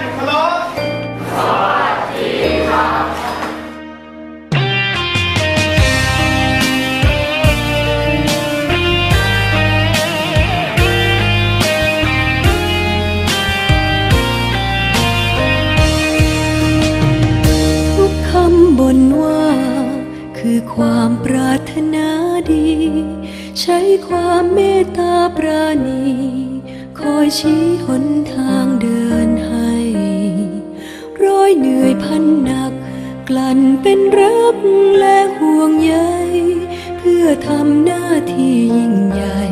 นเคารพทุกคำบนว่า คือความปรารถนาดี ใช้ความเมตตาปราณี คอยชี้หนทาง เหนื่อยพันหนัก กลั่นเป็นรักและห่วงใยเพื่อทำหน้าที่ยิ่งใหญ่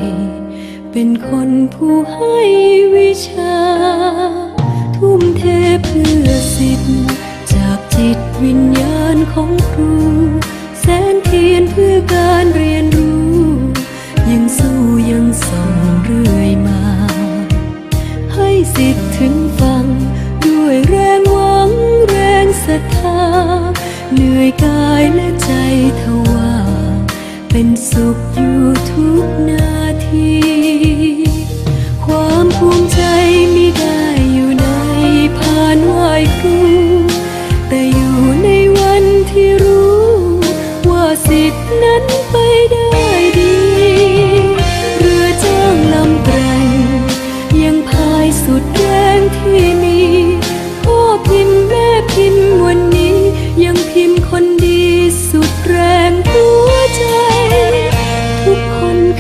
เป็นคนผู้ให้วิชา ทุ่มเทเพื่อสิทธิ์ จากจิตวิญญาณของครู แสนเทียนเพื่อการเรียนรู้ ยังสู้ยังส่องเรื่อยมา ให้สิทธิ์ถึงฟังด้วยแรงวังแรงศรัทธา เหนื่อยกายและใจทว่า เป็นสุข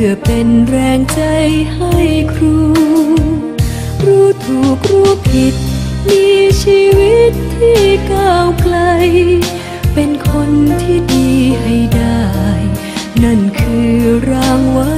พื่อเป็นแรงใจให้ครู รู้ถูกรู้ผิด มีชีวิตที่ก้าวไกล เป็นคนที่ดีให้ได้ นั่นคือรางวัล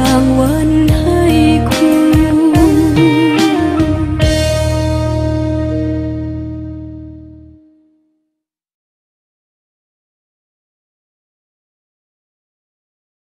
า